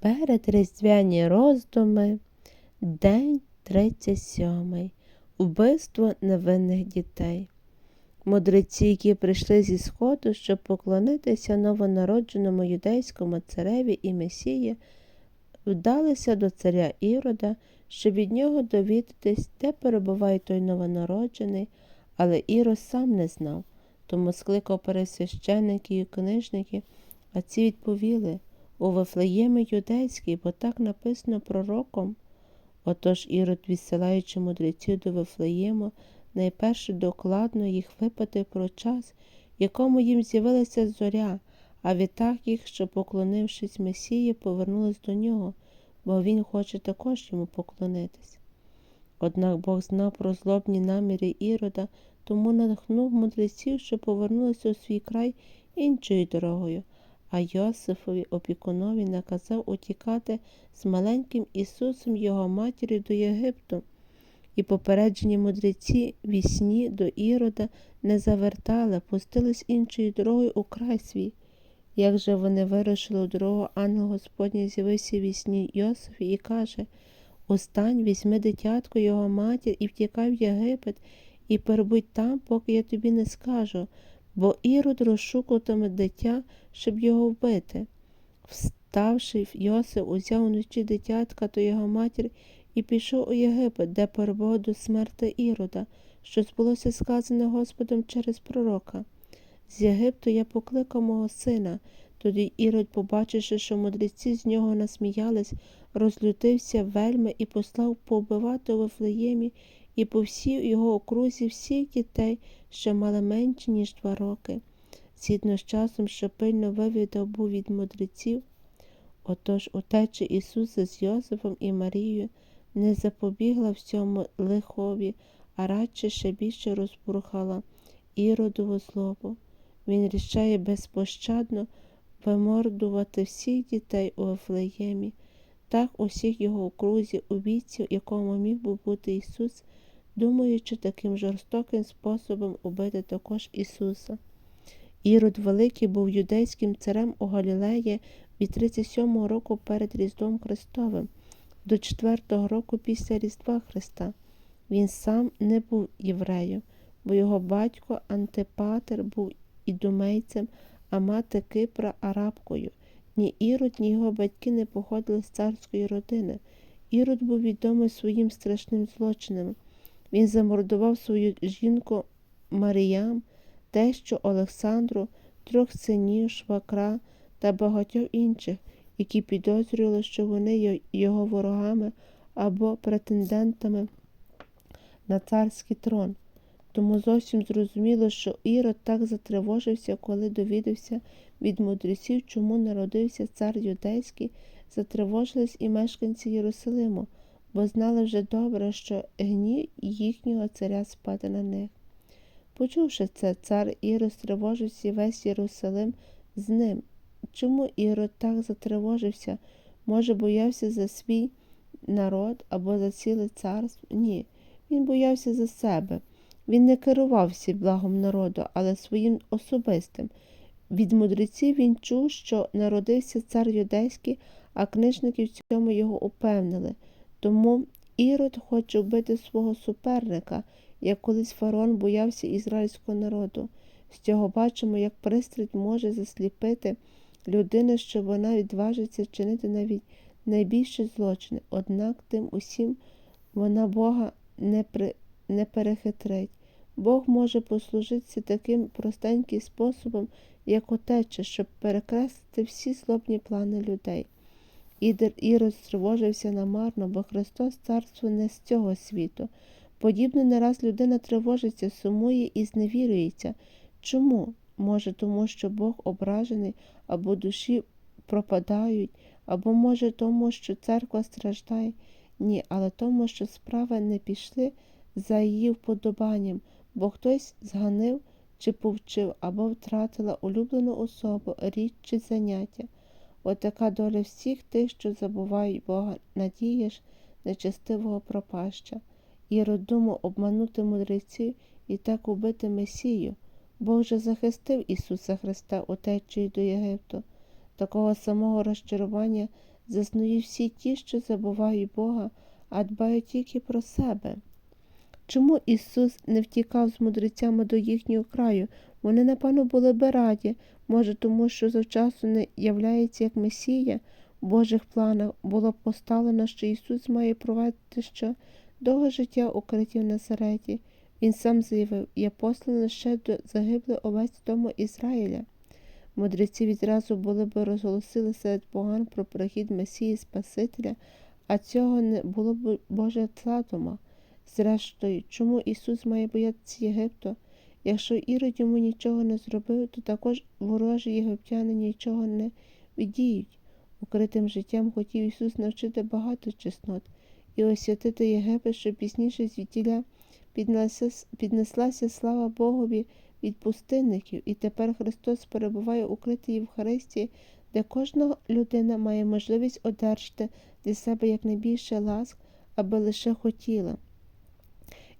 Перед різдвяні роздуми, день 37. Вбивство невинних дітей. Мудреці, які прийшли зі сходу, щоб поклонитися новонародженому юдейському цареві і Месії, вдалися до царя Ірода, щоб від нього довідатись, де перебуває той новонароджений, але Ірод сам не знав, тому скликав пересвящеників і книжників, а ці відповіли у Вифлеємі юдейський, бо так написано пророком. Отож Ірод, відсилаючи мудреців до Вифлеєму, найперше докладно їх випитав про час, якому їм з'явилася зоря, а відтак їх, що, поклонившись Месії, повернулись до нього, бо він хоче також йому поклонитись. Однак Бог знав про злобні наміри Ірода, тому надихнув мудреців, що повернулися у свій край іншою дорогою, а Йосифові опікунові наказав утікати з маленьким Ісусом його матір'ю до Єгипту. І попереджені мудреці вісні до Ірода не завертали, пустились іншою дорогою у край свій. Як же вони вирушили у дорогу, ангел Господній з'явився вісні Йосифі і каже Устань, візьми дитятко його матір і втікай в Єгипет, і перебудь там, поки я тобі не скажу, бо Ірод розшукуватиме дитя, щоб його вбити. Вставши, Йосиф узяв вночі дитятка то його матір і пішов у Єгипет, де перебував до смерти Ірода, що збулося сказане Господом через пророка. З Єгипту я покликав мого сина. Тоді Ірод, побачивши, що мудреці з нього насміялись, розлютився вельми і послав повбивати у Вифлеємі і по всій його окрузі всіх дітей, що мали менше, ніж два роки. Згідно з часом, що пильно вивідав був від мудреців, отож утеча Ісуса з Йосифом і Марією не запобігла всьому лихові, а радше ще більше розбурхала іродову злобу. Він рішає безпощадно вимордувати всіх дітей у Ефлеємі, так усіх його окрузі, у віці, якому міг би бути Ісус, думаючи таким жорстоким способом убити також Ісуса. Ірод Великий був юдейським царем у Галілеї від 37-го року перед Різдвом Христовим до 4-го року після Різдва Христа. Він сам не був євреєм, бо його батько Антипатер був ідумейцем, а мати Кипра арабкою. Ні Ірод, ні його батьки не походили з царської родини. Ірод був відомий своїм страшним злочином. Він замордував свою жінку Маріям, тещу Олександру, трьох синів, швакра та багатьох інших, які підозрювали, що вони його ворогами або претендентами на царський трон. Тому зовсім зрозуміло, що Ірод так затривожився, коли довідався від мудреців, чому народився цар юдейський, затривожились і мешканці Єрусалиму, бо знали вже добре, що гнів їхнього царя спаде на них. Почувши це, цар Ірод стривожився весь Єрусалим з ним. Чому Ірод так затривожився? Може, боявся за свій народ або за ціле царство? Ні, він боявся за себе. Він не керувався благом народу, але своїм особистим. Від мудреців він чув, що народився цар юдейський, а книжники в цьому його упевнили. Тому Ірод хоче вбити свого суперника, як колись фараон боявся ізраїльського народу. З цього бачимо, як пристрасть може засліпити людину, що вона відважиться вчинити навіть найбільші злочини, однак тим усім вона Бога не, при... не перехитрить. Бог може послужитися таким простеньким способом, як отеча, щоб перекреслити всі злобні плани людей. Ідер Ірод стривожився намарно, бо Христос царство не з цього світу. Подібно не раз людина тривожиться, сумує і зневірюється. Чому? Може, тому, що Бог ображений, або душі пропадають, або може тому, що церква страждає? Ні, але тому, що справи не пішли за її вподобанням, бо хтось зганив чи повчив, або втратила улюблену особу, річ чи заняття. Отака доля всіх тих, що забувають Бога, надієш нечестивого пропаща, і родуму обманути мудреці і так убити Месію. Бог же захистив Ісуса Христа утечею до Єгипту. Такого самого розчарування заснують всі ті, що забувають Бога, а дбають тільки про себе. Чому Ісус не втікав з мудрецями до їхнього краю? Вони, напевно, були би раді, може, тому що завчасу не являється як Месія. В Божих планах було поставлено, що Ісус має провадити що довге життя укриті в Назареті. Він сам заявив, я посланий лише до загиблих овець дому Ізраїля. Мудреці відразу були б розголосили серед поган про прихід Месії Спасителя, а цього не було б Боже задума. Зрештою, чому Ісус має боятися Єгипту? Якщо Ірод йому нічого не зробив, то також ворожі єгиптяни нічого не віддіють. Укритим життям хотів Ісус навчити багато чеснот і освятити Єгипет, щоб пізніше звідтіля піднеслася, слава Богові від пустинників, і тепер Христос перебуває укритий Євхаристії, де кожна людина має можливість одержати для себе якнайбільше ласк, аби лише хотіла.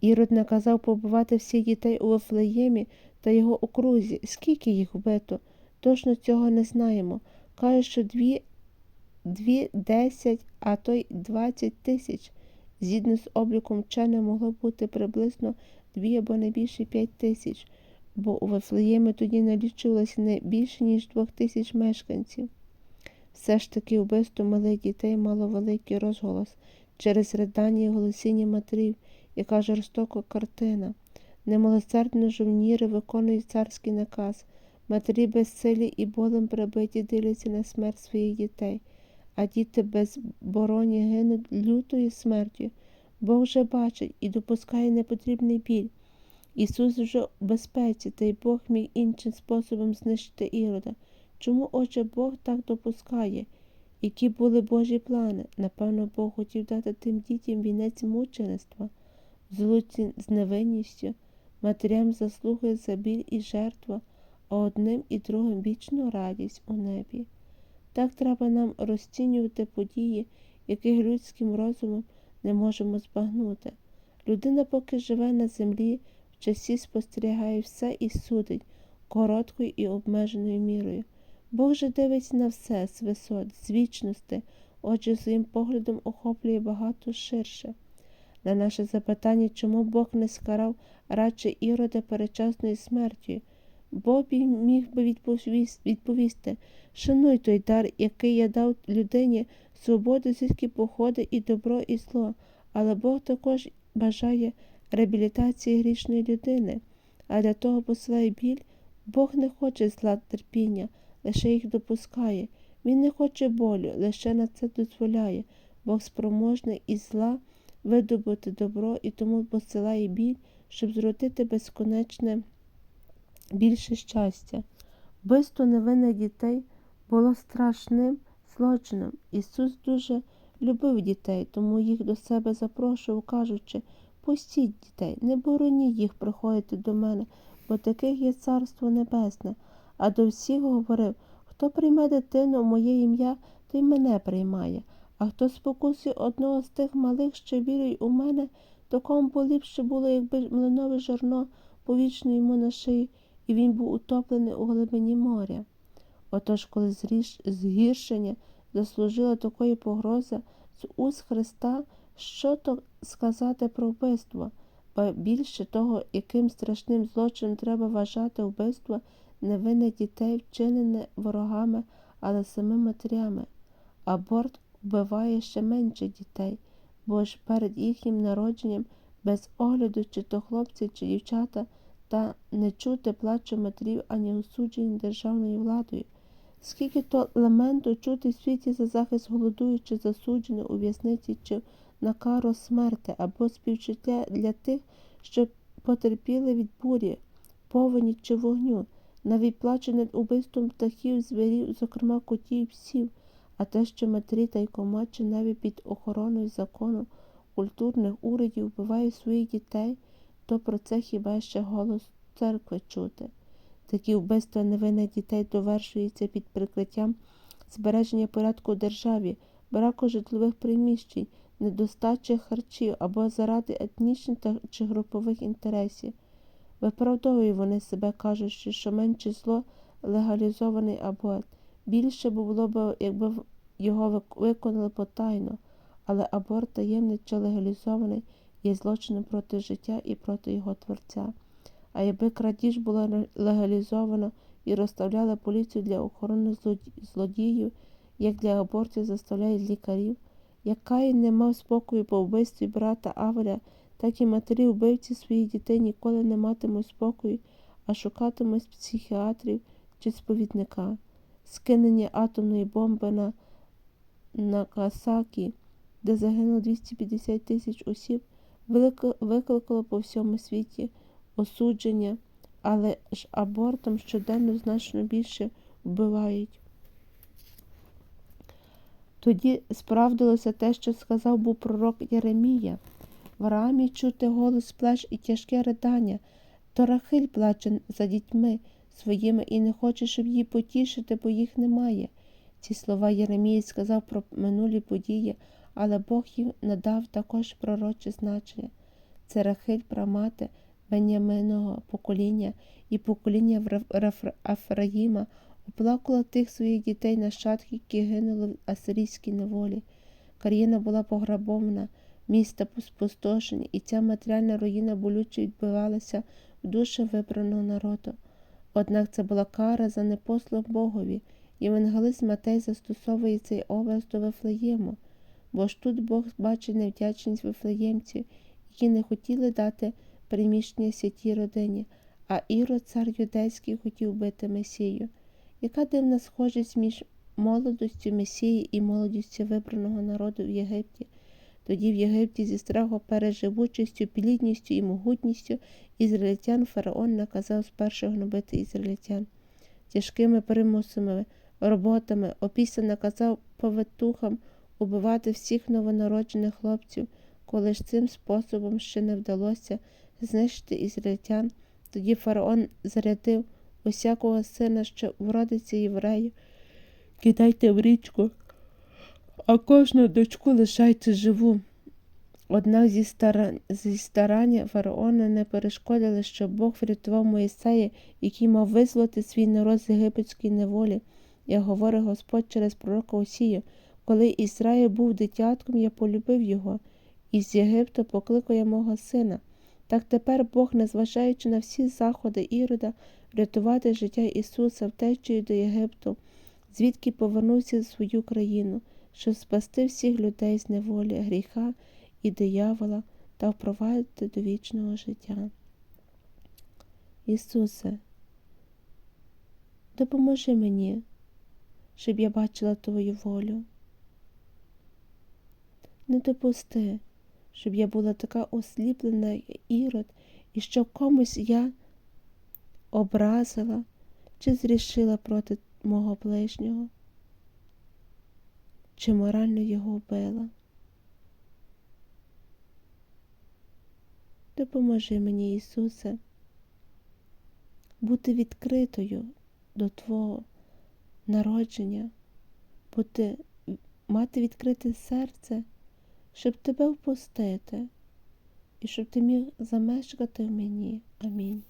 Ірод наказав побувати всіх дітей у Вифлеємі та його окрузі. Скільки їх вбито? Точно цього не знаємо. Каже, що дві, дві десять, а то й двадцять тисяч. Згідно з обліком вчених могло бути приблизно дві або не більше п'ять тисяч, бо у Вифлеємі тоді налічувалося не більше, ніж двох тисяч мешканців. Все ж таки вбивство малих дітей мало великий розголос через ридання і голосіння матерів, яка жорстока картина. Немилосердно жовніри виконують царський наказ. Матері безсилі і болем прибиті дивляться на смерть своїх дітей, а діти безбороні гинуть лютою смертю. Бог вже бачить і допускає непотрібний біль. Ісус вже в безпеці, та й Бог міг іншим способом знищити ірода. Чому, отже, Бог так допускає? Які були Божі плани? Напевно, Бог хотів дати тим дітям вінець мучеництва, злуці з невинністю, матерям заслуги за біль і жертва, а одним і другим вічну радість у небі. Так треба нам розцінювати події, яких людським розумом не можемо збагнути. Людина, поки живе на землі, в часі спостерігає все і судить короткою і обмеженою мірою. Бог же дивиться на все з висот, з вічності, отже, своїм поглядом охоплює багато ширше. На наше запитання, чому Бог не скарав радше ірода перечасною смертю, Бог міг би відповісти шануй той дар, який я дав людині, свободу, звідки походить і добро, і зло, але Бог також бажає реабілітації грішної людини, а для того посилає біль, Бог не хоче зла терпіння лише їх допускає. Він не хоче болю, лише на це дозволяє. Бог спроможний із зла видобути добро і тому посилає біль, щоб зродити безконечне більше щастя. Вбивство невинних дітей було страшним злочином. Ісус дуже любив дітей, тому їх до себе запрошував, кажучи пустіть дітей, не бороніть їх приходити до мене, бо таких є Царство Небесне а до всіх говорив хто прийме дитину моє ім'я, той мене приймає, а хто спокусить одного з тих малих, що вірують у мене, то кому б ліпше було, якби млинове жорно повічно йому на шию, і він був утоплений у глибині моря. Отож, коли згіршення заслужило такої погрози з уст Христа, що то сказати про вбивство, ба більше того, яким страшним злочином треба вважати вбивство невинних дітей, вчинене ворогами, але самими матерями. Аборт вбиває ще менше дітей, бо ж перед їхнім народженням, без огляду, чи то хлопці, чи дівчата, та не чути плачу матерів ані осуджені державною владою. Скільки то ламенту чути в світі за захист голодуючих, засуджених у в'язниці чи на кару смерти або співчуття для тих, що потерпіли від бурі, повені чи вогню, навіть плаче над убивством птахів, звірів, зокрема котів псів, а те, що матері та й комачі навіть під охороною закону культурних урядів вбивають своїх дітей, то про це хіба ще голос церкви чути. Такі вбивства невинних дітей довершуються під прикриттям збереження порядку у державі, браку житлових приміщень, недостачі харчів або заради етнічних чи групових інтересів. Виправдовують вони себе, кажучи, що менше зло легалізований аборт. Більше було б, якби його виконали потайно, але аборт таємний чи легалізований є злочином проти життя і проти його творця. А якби крадіж була легалізована і розставляла поліцію для охорони злоді- злодіїв, як для абортів заставляють лікарів, як Каїн не мав спокою по вбивстві брата Авеля, так і матері вбивці своїх дітей ніколи не матимуть спокою, а шукатимуть психіатрів чи сповідника. Скинення атомної бомби на Накасакі, де загинуло 250 тисяч осіб, викликало по всьому світі осудження, але ж абортом щоденно значно більше вбивають. Тоді справдилося те, що сказав був пророк Єремія. В рамі чути голос плач і тяжке ридання, то Рахиль плаче за дітьми своїми і не хоче, щоб її потішити, бо їх немає. Ці слова Єремії сказав про минулі події, але Бог їм надав також пророче значення. Це Рахиль, прамати Беняминого покоління і покоління Афраїма оплакала тих своїх дітей нащадків, які гинули в асирійській неволі. Кар'єна була пограбована, міста спустошені, і ця матеріальна руїна болюче відбивалася в душі вибраного народу. Однак це була кара за непослух Богові. Євангелист Матей застосовує цей образ до Вифлеєму, бо ж тут Бог бачить невдячність вифлеємців, які не хотіли дати приміщення святій родині, а Ірод, цар юдейський, хотів бити Месію. Яка дивна схожість між молодостю Месії і молодістю вибраного народу в Єгипті? Тоді в Єгипті зі страху перед живучістю, плідністю і могутністю ізраїльтян фараон наказав спершу гнобити ізраїльтян. Тяжкими примусами, роботами опісля наказав повитухам убивати всіх новонароджених хлопців, коли ж цим способом ще не вдалося знищити ізраїльтян, тоді фараон зарядив усякого сина, що вродиться єврею, кидайте в річку, а кожну дочку лишайте живу. Однак зі, стара... зі старання фараона не перешкодили, що Бог врятував Моїсея, який мав визволити свій народ з єгипетської неволі. Як говорить Господь через пророка Осію, коли Ізраїль був дитятком, я полюбив його, і з Єгипту покликав я мого сина. Так тепер Бог, незважаючи на всі заходи Ірода, врятувати життя Ісуса втечею до Єгипту, звідки повернувся в свою країну, щоб спасти всіх людей з неволі, гріха і диявола та впровадити до вічного життя. Ісусе, допоможи мені, щоб я бачила Твою волю. Не допусти, щоб я була така осліплена, Ірод, і що комусь я образила чи зрішила проти мого ближнього, чи морально його вбила. Допоможи мені, Ісусе, бути відкритою до Твого народження, бути, мати відкрите серце, щоб Тебе впустити і щоб Ти міг замешкати в мені. Амінь.